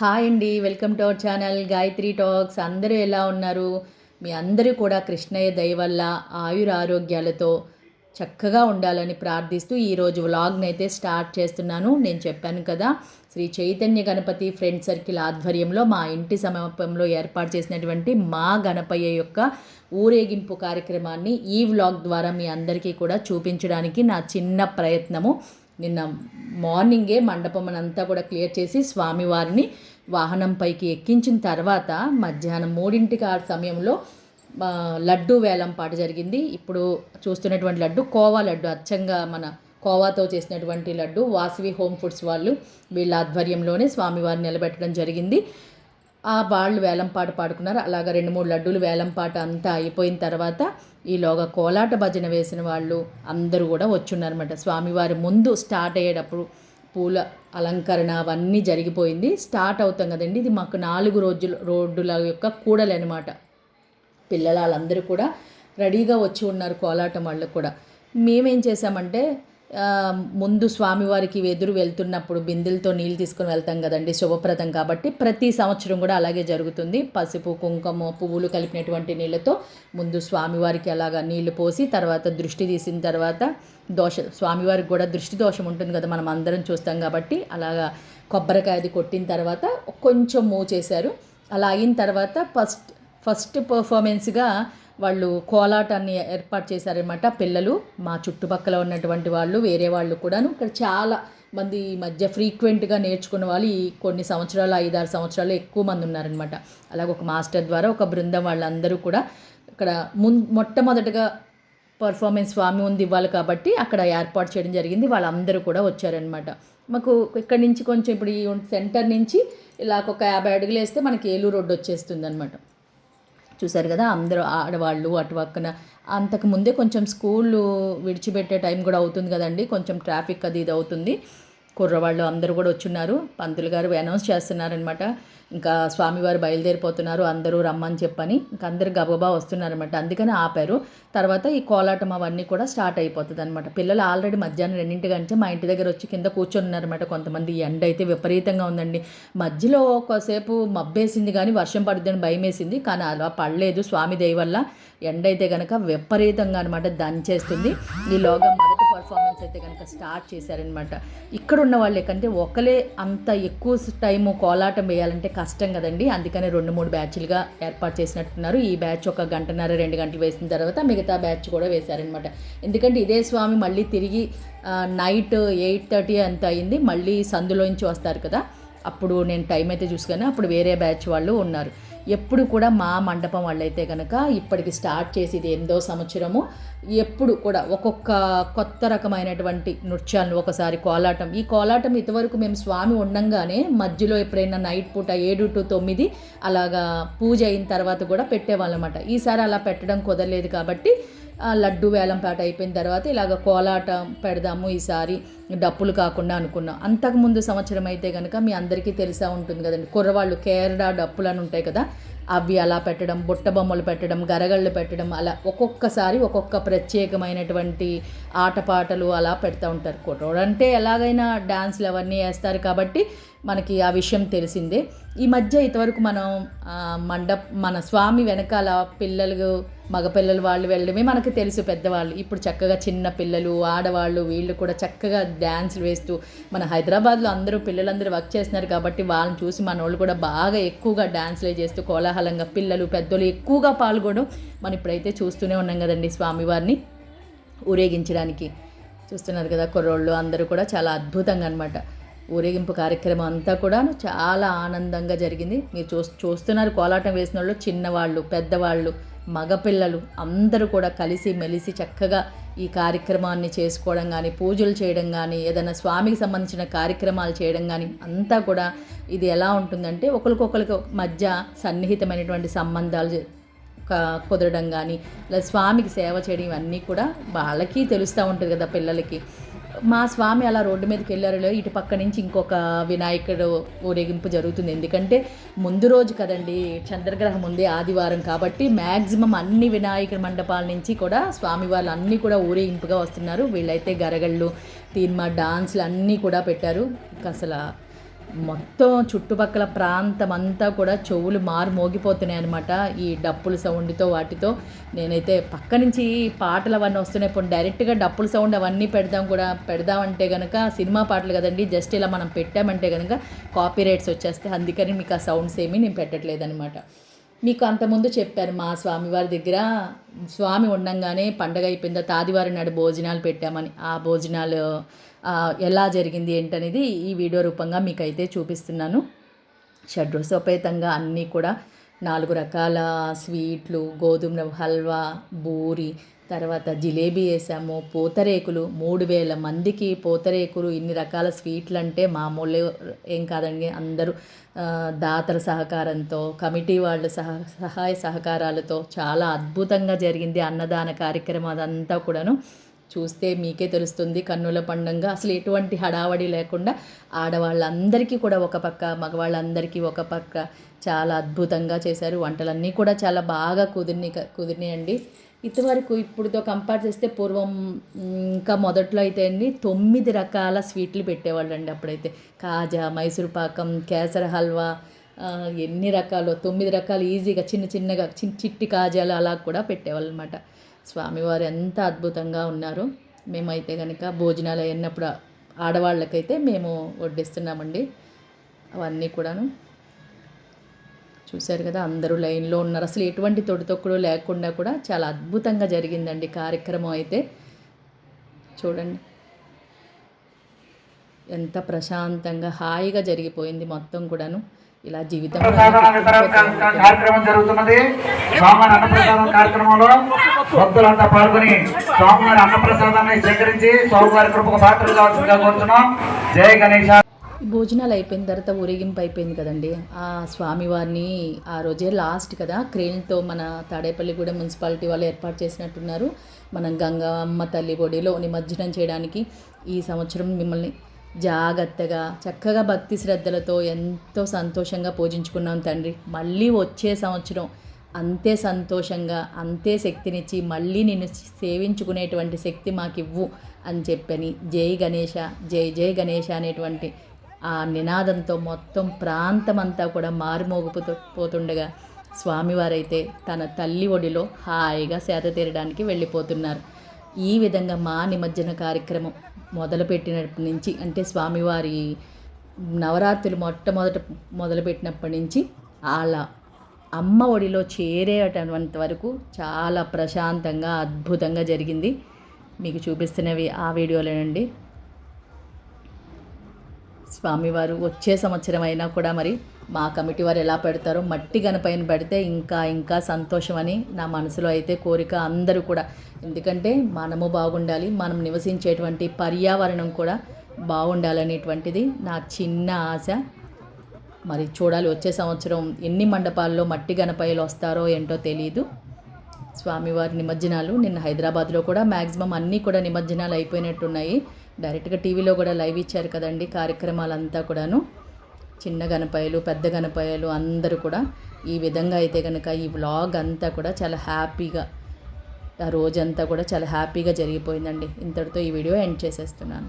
Hi అండి welcome to our channel Gayatri talks. అందరూ ఎలా ఉన్నారు? మీ అందరూ కూడా కృష్ణయ్య దయ వల్ల ఆయుర ఆరోగ్యాలతో చక్కగా ఉండాలని ప్రార్థిస్తూ ఈరోజు వ్లాగ్ని అయితే స్టార్ట్ చేస్తున్నాను. నేను చెప్పాను కదా శ్రీ చైతన్య గణపతి ఫ్రెండ్ సర్కిల్ ఆధ్వర్యంలో మా ఇంటి సమీపంలో ఏర్పాటు చేసినటువంటి మా గణపయ్య యొక్క ఊరేగింపు కార్యక్రమాన్ని ఈ వ్లాగ్ ద్వారా మీ అందరికీ కూడా చూపించడానికి నా చిన్న ప్రయత్నము. నిన్న మార్నింగే మండపం అంతా కూడా క్లియర్ చేసి స్వామివారిని వాహనంపైకి ఎక్కించిన తర్వాత మధ్యాహ్నం మూడింటికి ఆ సమయంలో లడ్డు వేలం పాట జరిగింది. ఇప్పుడు చూస్తున్నటువంటి లడ్డు కోవా లడ్డు అచ్చంగా మన కోవాతో చేసినటువంటి లడ్డు వాసవి హోమ్ ఫుడ్స్ వాళ్ళు వీళ్ళ ఆధ్వర్యంలోనే స్వామివారిని నిలబెట్టడం జరిగింది. ఆ వాళ్ళు వేలంపాట పాడుకున్నారు. అలాగా రెండు మూడు లడ్డూలు వేలంపాట అంతా అయిపోయిన తర్వాత ఈలోగా కోలాట భజన వేసిన వాళ్ళు అందరూ కూడా వచ్చున్నారన్నమాట. స్వామివారి ముందు స్టార్ట్ అయ్యేటప్పుడు పూల అలంకరణ అవన్నీ జరిగిపోయింది. స్టార్ట్ అవుతాం కదండి. ఇది మాకు నాలుగు రోజులు రోడ్డుల యొక్క కూడలి అనమాట పిల్లలు వాళ్ళందరూ కూడా రెడీగా వచ్చి ఉన్నారు కోలాటం వాళ్ళకు కూడా. మేమేం చేసామంటే ముందు స్వామివారికి ఎదురు వెళ్తున్నప్పుడు బిందెలతో నీళ్ళు తీసుకొని వెళ్తాం కదండి శుభప్రదం కాబట్టి ప్రతి సంవత్సరం కూడా అలాగే జరుగుతుంది. పసుపు కుంకుమ పువ్వులు కలిపినటువంటి నీళ్ళతో ముందు స్వామివారికి అలాగా నీళ్ళు పోసి తర్వాత దృష్టి తీసిన తర్వాత దోష స్వామివారికి కూడా దృష్టి దోషం ఉంటుంది కదా మనం అందరం చూస్తాం కాబట్టి అలాగా కొబ్బరికాయది కొట్టిన తర్వాత కొంచెం మూవ్ చేశారు. అలా అయిన తర్వాత ఫస్ట్ ఫస్ట్ పర్ఫార్మెన్స్గా వాళ్ళు కోలాటాన్ని ఏర్పాటు చేశారనమాట పిల్లలు మా చుట్టుపక్కల ఉన్నటువంటి వాళ్ళు వేరే వాళ్ళు కూడాను. ఇక్కడ చాలా మంది ఈ మధ్య ఫ్రీక్వెంట్గా నేర్చుకున్న వాళ్ళు ఈ కొన్ని సంవత్సరాలు ఐదారు సంవత్సరాలు ఎక్కువ మంది ఉన్నారనమాట అలాగే ఒక మాస్టర్ ద్వారా ఒక బృందం వాళ్ళందరూ కూడా ఇక్కడ ముం మొట్టమొదటగా పర్ఫార్మెన్స్ స్వామి ఉంది ఇవ్వాలి కాబట్టి అక్కడ ఏర్పాటు చేయడం జరిగింది. వాళ్ళందరూ కూడా వచ్చారనమాట మాకు ఇక్కడి నుంచి కొంచెం ఇప్పుడు ఈ సెంటర్ నుంచి ఇలా ఒక యాభై అడుగులు వేస్తే మనకి ఏలూరు రోడ్డు వచ్చేస్తుంది అనమాట చూసారు కదా అందరూ ఆడవాళ్ళు అటు పక్కన. అంతకు ముందే కొంచెం స్కూళ్ళు విడిచిపెట్టే టైం కూడా అవుతుంది కదండి కొంచెం ట్రాఫిక్ అది ఇది అవుతుంది. కుర్రవాళ్ళు అందరూ కూడా వచ్చున్నారు. పంతులు గారు అనౌన్స్ చేస్తున్నారనమాట ఇంకా స్వామివారు బయలుదేరిపోతున్నారు. అందరూ రమ్మని చెప్పని ఇంకా అందరు గబగబా వస్తున్నారనమాట అందుకని ఆపారు. తర్వాత ఈ కోలాటం అవన్నీ కూడా స్టార్ట్ అయిపోతుంది అనమాట పిల్లలు ఆల్రెడీ మధ్యాహ్నం రెండింటి గంటే మా ఇంటి దగ్గర వచ్చి కింద కూర్చొని ఉన్నారన్నమాట కొంతమంది ఎండ అయితే విపరీతంగా ఉందండి. మధ్యలో ఒకసేపు మబ్బేసింది కానీ వర్షం పడుతుందని భయం వేసింది కానీ అలా పడలేదు. స్వామి దయ వల్ల ఎండ అయితే కనుక విపరీతంగా అనమాట దంచేస్తుంది. ఈలోగా పర్ఫార్మెన్స్ అయితే కనుక స్టార్ట్ చేశారనమాట ఇక్కడ ఉన్న వాళ్ళే కంటే ఒకలే అంత ఎక్కువ టైము కోలాటం వేయాలంటే కష్టం కదండి. అందుకనే రెండు మూడు బ్యాచ్లుగా ఏర్పాటు చేసినట్టున్నారు. ఈ బ్యాచ్ ఒక గంటన్నర రెండు గంటలు వేసిన తర్వాత మిగతా బ్యాచ్ కూడా వేశారనమాట ఎందుకంటే ఇదే స్వామి మళ్ళీ తిరిగి నైట్ ఎయిట్ థర్టీ అంత అయింది. మళ్ళీ సందులోంచి వస్తారు కదా. అప్పుడు నేను టైం అయితే చూసుకొని. అప్పుడు వేరే బ్యాచ్ వాళ్ళు ఉన్నారు. ఎప్పుడు కూడా మా మండపం వాళ్ళైతే కనుక ఇప్పటికి స్టార్ట్ చేసి ఇది ఎనిమిదో సంవత్సరము ఎప్పుడు కూడా ఒక్కొక్క కొత్త రకమైనటువంటి నృత్యాలను ఒకసారి కోలాటం. ఈ కోలాటం ఇంతవరకు మేము స్వామి ఉండంగానే మధ్యలో ఎప్పుడైనా నైట్ పూట ఏడు టు తొమ్మిది అలాగా పూజ అయిన తర్వాత కూడా పెట్టేవాళ్ళమాట. ఈసారి అలా పెట్టడం కుదరలేదు కాబట్టి లడ్డు వేలంపాట అయిపోయిన తర్వాత ఇలాగ కోలాటం పెడదాము ఈసారి డప్పులు కాకుండా అనుకున్నాం. అంతకుముందు సంవత్సరం అయితే కనుక మీ అందరికీ తెలిసా ఉంటుంది కదండి కుర్రవాళ్ళు కేరళ డప్పులు అని ఉంటాయి కదా అవి అలా పెట్టడం బుట్ట బొమ్మలు పెట్టడం గరగళ్ళు పెట్టడం అలా ఒక్కొక్కసారి ఒక్కొక్క ప్రత్యేకమైనటువంటి ఆటపాటలు అలా పెడతా ఉంటారు కుర్రోడు అంటే ఎలాగైనా డ్యాన్స్లు అవన్నీ వేస్తారు కాబట్టి మనకి ఆ విషయం తెలిసిందే. ఈ మధ్య ఇంతవరకు మనం ఆ, మండప్ మన స్వామి వెనకాల పిల్లలు మగపిల్లలు వాళ్ళు వెళ్ళడమే మనకు తెలుసు పెద్దవాళ్ళు. ఇప్పుడు చక్కగా చిన్న పిల్లలు ఆడవాళ్ళు వీళ్ళు కూడా చక్కగా డ్యాన్సులు వేస్తూ మన హైదరాబాద్లో అందరూ పిల్లలందరూ వర్క్ చేస్తున్నారు కాబట్టి వాళ్ళని చూసి మన వాళ్ళు కూడా బాగా ఎక్కువగా డ్యాన్స్లే చేస్తూ కోలాహలంగా పిల్లలు పెద్దలు ఎక్కువగా పాల్గొనడం మనం ఇప్పుడైతే చూస్తూనే ఉన్నాం కదండి స్వామివారిని ఊరేగించడానికి. చూస్తున్నారు కదా కుర్రోళ్ళు అందరూ కూడా చాలా అద్భుతంగా అనమాట ఊరేగింపు కార్యక్రమం అంతా కూడా చాలా ఆనందంగా జరిగింది. మీరు చూ చూస్తున్నారు కోలాటం వేసిన వాళ్ళు చిన్నవాళ్ళు పెద్దవాళ్ళు మగపిల్లలు అందరూ కూడా కలిసి మెలిసి చక్కగా ఈ కార్యక్రమాన్ని చేసుకోవడం కానీ పూజలు చేయడం కానీ ఏదైనా స్వామికి సంబంధించిన కార్యక్రమాలు చేయడం కానీ అంతా కూడా ఇది ఎలా ఉంటుందంటే ఒకరికొకరికి మధ్య సన్నిహితమైనటువంటి సంబంధాలు కుదరడం కానీ లేదా స్వామికి సేవ చేయడం ఇవన్నీ కూడా వాళ్ళకి తెలుస్తూ ఉంటుంది కదా పిల్లలకి. మా స్వామి అలా రోడ్డు మీదకి వెళ్ళారో ఇటు పక్క నుంచి ఇంకొక వినాయకుడు ఊరేగింపు జరుగుతుంది. ఎందుకంటే ముందు రోజు కదండి చంద్రగ్రహం ఉంది ఆదివారం కాబట్టి మ్యాక్సిమం అన్ని వినాయక మండపాల నుంచి కూడా స్వామి వాళ్ళు అన్నీ కూడా ఊరేగింపుగా వస్తున్నారు. వీళ్ళైతే గరగళ్ళు తీన్మా డాన్స్లు అన్నీ కూడా పెట్టారు. ఇంకా అసలు మొత్తం చుట్టుపక్కల ప్రాంతం అంతా కూడా చెవులు మారు మోగిపోతున్నాయి అనమాట ఈ డప్పుల సౌండ్తో వాటితో. నేనైతే పక్క నుంచి పాటలు అవన్నీ వస్తున్నాయి. ఇప్పుడు డైరెక్ట్గా డప్పుల సౌండ్ అవన్నీ పెడదాం కూడా పెడదామంటే కనుక సినిమా పాటలు కదండి జస్ట్ ఇలా మనం పెట్టామంటే కనుక కాపీ రైట్స్ వచ్చేస్తాయి. అందుకని మీకు ఆ సౌండ్స్ ఏమీ నేను పెట్టట్లేదు అనమాట మీకు అంతకుముందు చెప్పాను మా స్వామివారి దగ్గర స్వామి ఉండంగానే పండగ అయిపోయిందా తాదివారి నాడు భోజనాలు పెట్టామని. ఆ భోజనాలు ఎలా జరిగింది ఏంటనేది ఈ వీడియో రూపంగా మీకు అయితే చూపిస్తున్నాను. షడ్రసోపేతంగా అన్నీ కూడా నాలుగు రకాల స్వీట్లు గోధుమ హల్వా బూరి తర్వాత జిలేబీ వేసాము పూతరేకులు మూడు వేల మందికి పూతరేకులు ఇన్ని రకాల స్వీట్లు అంటే మామూలు ఏం కాదండి అందరూ దాతల సహకారంతో కమిటీ వాళ్ళ సహ సహాయ సహకారాలతో చాలా అద్భుతంగా జరిగింది అన్నదాన కార్యక్రమం అదంతా కూడాను. చూస్తే మీకే తెలుస్తుంది కన్నుల పండుగ. అసలు ఎటువంటి హడావడి లేకుండా ఆడవాళ్ళందరికీ కూడా ఒక పక్క మగవాళ్ళందరికీ ఒక పక్క. చాలా అద్భుతంగా చేశారు. వంటలన్నీ కూడా చాలా బాగా కుదిరిని కుదిరినాయండి. ఇంతవరకు ఇప్పుడుతో కంపేర్ చేస్తే పూర్వం ఇంకా మొదట్లో అయితే అండి తొమ్మిది రకాల స్వీట్లు పెట్టేవాళ్ళండి అప్పుడైతే. కాజా మైసూర్ పాకం కేసర హల్వా ఎన్ని రకాలు తొమ్మిది రకాలు ఈజీగా చిన్న చిన్నగా చిన్న చిట్టి కాజాలు అలా కూడా పెట్టేవాళ్ళు అనమాట స్వామివారు ఎంత అద్భుతంగా ఉన్నారు. మేమైతే కనుక భోజనాలు అయినప్పుడు ఆడవాళ్ళకైతే మేము వడ్డిస్తున్నామండి. అవన్నీ కూడాను. చూశారు కదా అందరూ లైన్లో ఉన్నారు. అసలు ఎటువంటి తొడితొక్కుడు లేకుండా కూడా చాలా అద్భుతంగా జరిగిందండి కార్యక్రమం అయితే. చూడండి. ఎంత ప్రశాంతంగా హాయిగా జరిగిపోయింది మొత్తం కూడాను. ఇలా కా- కార్యక్రమం జరుగుతున్నది. స్వామివారి అన్నప్రసాదం కార్యక్రమంలో భక్తులంతా పాల్గొని స్వామివారి అన్నప్రసాదాన్ని స్వీకరించి స్వామివారి కృపకు పాత్రలు కావాల్సిందిగా కోరుతున్నాం. జయ గణేశ భోజనాలు అయిపోయిన తర్వాత ఊరేగింపు అయిపోయింది కదండి. ఆ స్వామివారిని ఆ రోజే లాస్ట్ కదా క్రేన్తో మన తాడేపల్లిగూడెం మున్సిపాలిటీ వాళ్ళు ఏర్పాటు చేసినట్టున్నారు. మనం గంగమ్మ తల్లి బొడిలో నిమజ్జనం చేయడానికి ఈ సంవత్సరం మిమ్మల్ని జాగ్రత్తగా చక్కగా భక్తి శ్రద్ధలతో ఎంతో సంతోషంగా పూజించుకున్నాం తండ్రి. మళ్ళీ వచ్చే సంవత్సరం అంతే సంతోషంగా అంతే శక్తినిచ్చి మళ్ళీ నిన్ను సేవించుకునేటువంటి శక్తి మాకివ్వు అని చెప్పని జై గణేష జై జై గణేష అనేటువంటి ఆ నినాదంతో మొత్తం ప్రాంతమంతా కూడా మారుమోగిపోతూ పోతుండగా స్వామివారైతే తన తల్లి ఒడిలో హాయిగా సేద తీరడానికి వెళ్ళిపోతున్నారు. ఈ విధంగా మా నిమజ్జన కార్యక్రమం మొదలుపెట్టినప్పటి నుంచి అంటే స్వామివారి నవరాత్రులు మొట్టమొదట మొదలుపెట్టినప్పటి నుంచి అలా అమ్మ ఒడిలో చేరేటంత వరకు చాలా ప్రశాంతంగా అద్భుతంగా జరిగింది. మీకు చూపిస్తున్నవి ఆ వీడియోలేనండి. స్వామివారు వచ్చే సంవత్సరం అయినా కూడా మరి మా కమిటీ వారు ఎలా పెడతారో మట్టి గణపైన పెడితే ఇంకా ఇంకా సంతోషం అని నా మనసులో అయితే కోరిక అందరూ కూడా. ఎందుకంటే మనము బాగుండాలి మనం నివసించేటువంటి పర్యావరణం కూడా బాగుండాలనేటువంటిది నా చిన్న ఆశ. మరి చూడాలి వచ్చే సంవత్సరం ఎన్ని మండపాల్లో మట్టి గణపయ్యలు వస్తారో ఏంటో తెలియదు స్వామివారి నిమజ్జనాలు నిన్న హైదరాబాద్లో కూడా మ్యాక్సిమం అన్నీ కూడా నిమజ్జనాలు అయిపోయినట్టున్నాయి. డైరెక్ట్గా టీవీలో కూడా లైవ్ ఇచ్చారు కదండి కార్యక్రమాలంతా కూడాను. చిన్న గణపయ్యలు పెద్ద గణపయ్యలు అందరూ కూడా ఈ విధంగా అయితే కనుక ఈ వ్లాగ్ అంతా కూడా చాలా హ్యాపీగా ఆ రోజంతా కూడా చాలా హ్యాపీగా జరిగిపోయిందండి. ఇంతటితో ఈ వీడియో ఎండ్ చేసేస్తున్నాను.